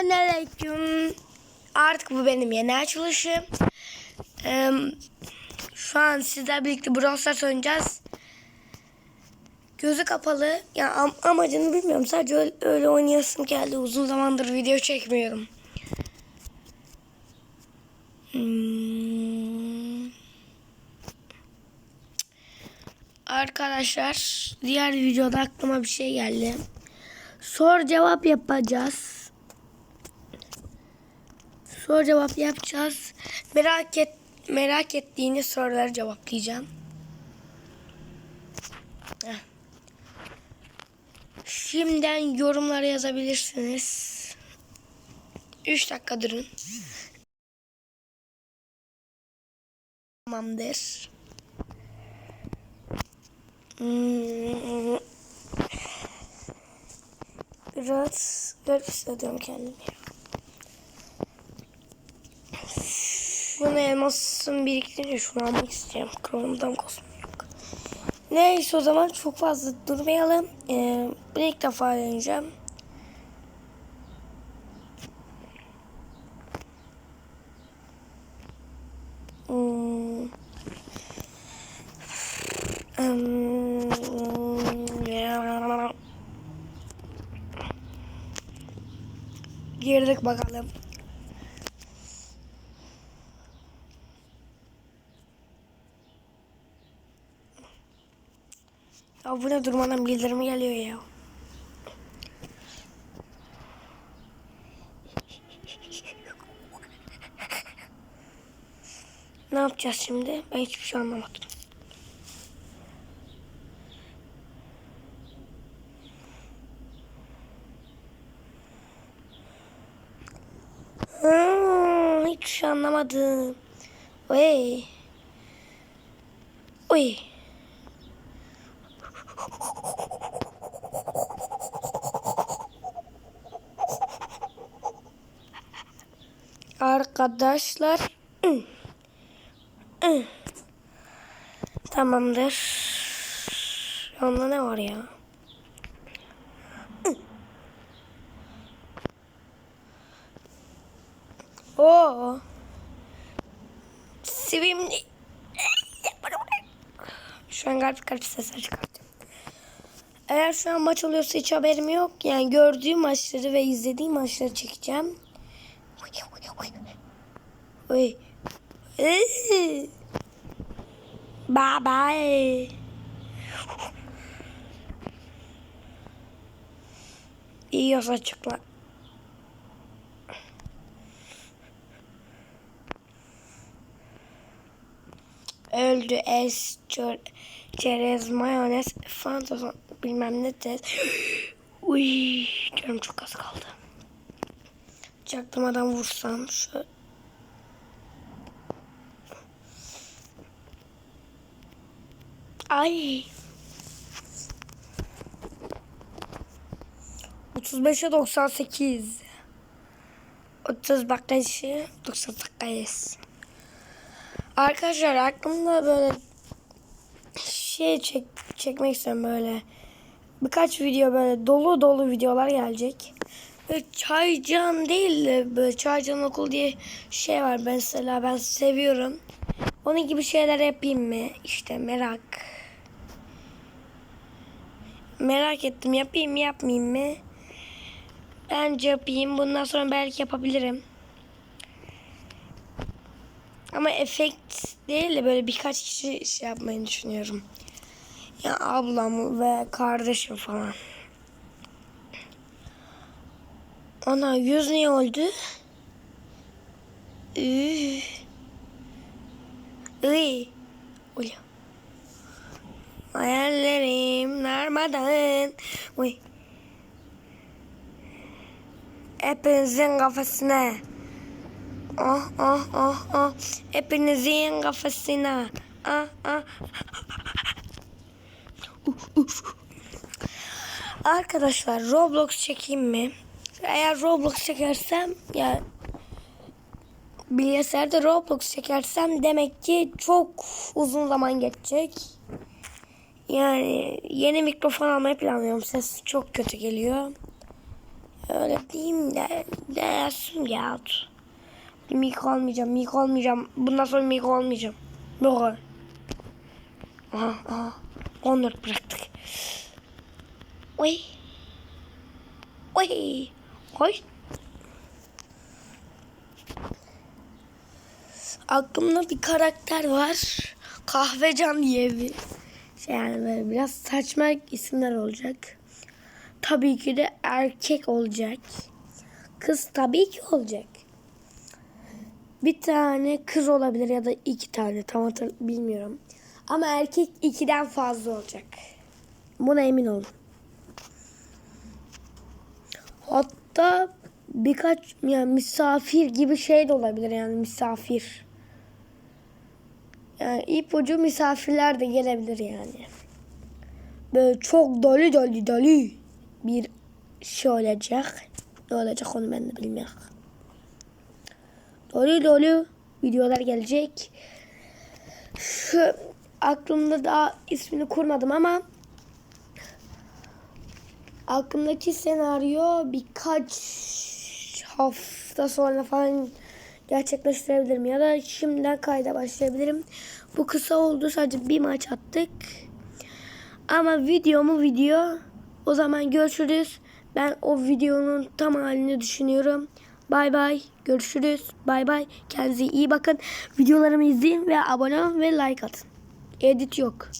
Selamun Aleyküm. Artık bu benim yeni açılışım. Ee, şu an sizlerle birlikte Brawl Stars. Gözü kapalı. Ya am- amacını bilmiyorum. Sadece öyle, öyle oynayasım geldi. Uzun zamandır video çekmiyorum. Hmm. Arkadaşlar diğer videoda aklıma bir şey geldi. Sor cevap yapacağız. Sor cevap yapacağız. Merak et merak ettiğiniz soruları cevaplayacağım. Heh. Şimdiden yorumlara yazabilirsiniz. 3 dakika durun. Tamamdır. Hmm. Biraz garip hissediyorum kendimi. Şunu elmasın biriktirince şunu almak istiyorum. Chrome'dan kosmom yok. Neyse o zaman çok fazla durmayalım. Ee, bunu ilk defa deneyeceğim. Hmm. Hmm. Girdik bakalım. Ya bu ne durmadan bildirimi geliyor ya. Ne yapacağız şimdi? Ben hiçbir şey anlamadım. Hiçbir şey anlamadım. Oy. Oy. Arkadaşlar. Tamamdır. Onda ne var ya? Oo. Sevimli. Şu an garip garip sesler çıkartıyorum. Eğer şu an maç oluyorsa hiç haberim yok. Yani gördüğüm maçları ve izlediğim maçları çekeceğim. Oy. Iıı. Bye bye. İyi olsa açıkla. Öldü es çerez mayonez bilmem ne tez. Uy canım çok az kaldı. Çaktırmadan vursam şu. Ay. 35'e 98. 30 bakışı 98. Arkadaşlar aklımda böyle şey çek, çekmek istiyorum böyle. Birkaç video böyle dolu dolu videolar gelecek. Böyle çaycan değil de böyle çaycan okul diye şey var mesela ben seviyorum. Onun gibi şeyler yapayım mı? İşte merak. Merak ettim yapayım mı yapmayayım mı? Bence yapayım. Bundan sonra belki yapabilirim. Ama efekt değil de böyle birkaç kişi şey yapmayı düşünüyorum. Ya ablam ve kardeşim falan. Ana yüz niye oldu? Iy. Oluyor. Hayallerim darmadan. Uy. Hepinizin kafasına. Oh oh oh oh. Hepinizin kafasına. Ah ah. Arkadaşlar Roblox çekeyim mi? Eğer Roblox çekersem ya bilgisayarda Roblox çekersem demek ki çok uzun zaman geçecek. Yani yeni mikrofon almayı planlıyorum. Ses çok kötü geliyor. öyle diyeyim de dersim ya. Mik olmayacağım, mik olmayacağım. Bundan sonra mik olmayacağım. Yok. Aha, aha. 14 bıraktık. Oy. Oy. Oy. Aklımda bir karakter var. Kahvecan diye bir şey yani böyle biraz saçma isimler olacak. Tabii ki de erkek olacak. Kız tabii ki olacak. Bir tane kız olabilir ya da iki tane tam hatır bilmiyorum. Ama erkek ikiden fazla olacak. Buna emin olun. Hatta birkaç yani misafir gibi şey de olabilir yani misafir. Yani ipucu misafirler de gelebilir yani. Böyle çok dolu dolu dolu bir şey olacak. Ne olacak onu ben de bilmiyorum. Dolu dolu videolar gelecek. Şu aklımda daha ismini kurmadım ama aklımdaki senaryo birkaç hafta sonra falan gerçekleştirebilirim ya da şimdiden kayda başlayabilirim. Bu kısa oldu sadece bir maç attık. Ama video mu video. O zaman görüşürüz. Ben o videonun tam halini düşünüyorum. Bay bay. Görüşürüz. Bay bay. Kendinize iyi bakın. Videolarımı izleyin ve abone olun ve like atın. Edit yok.